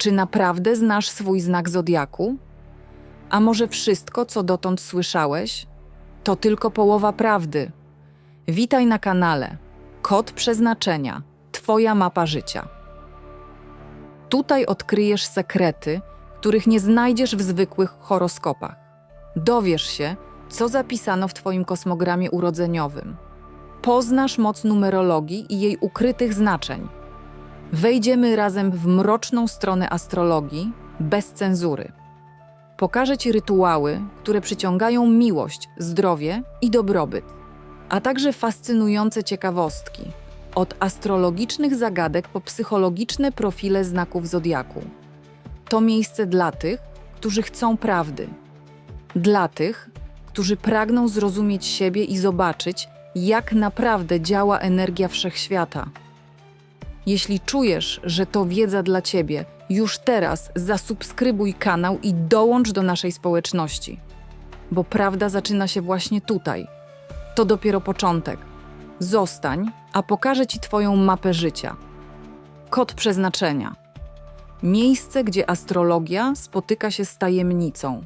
Czy naprawdę znasz swój znak zodiaku? A może wszystko, co dotąd słyszałeś, to tylko połowa prawdy? Witaj na kanale. Kod przeznaczenia. Twoja mapa życia. Tutaj odkryjesz sekrety, których nie znajdziesz w zwykłych horoskopach. Dowiesz się, co zapisano w Twoim kosmogramie urodzeniowym. Poznasz moc numerologii i jej ukrytych znaczeń. Wejdziemy razem w mroczną stronę astrologii bez cenzury. Pokażę Ci rytuały, które przyciągają miłość, zdrowie i dobrobyt, a także fascynujące ciekawostki, od astrologicznych zagadek po psychologiczne profile znaków zodiaku. To miejsce dla tych, którzy chcą prawdy, dla tych, którzy pragną zrozumieć siebie i zobaczyć, jak naprawdę działa energia wszechświata. Jeśli czujesz, że to wiedza dla ciebie, już teraz zasubskrybuj kanał i dołącz do naszej społeczności. Bo prawda zaczyna się właśnie tutaj. To dopiero początek. Zostań, a pokażę ci Twoją mapę życia. Kod przeznaczenia. Miejsce, gdzie astrologia spotyka się z tajemnicą.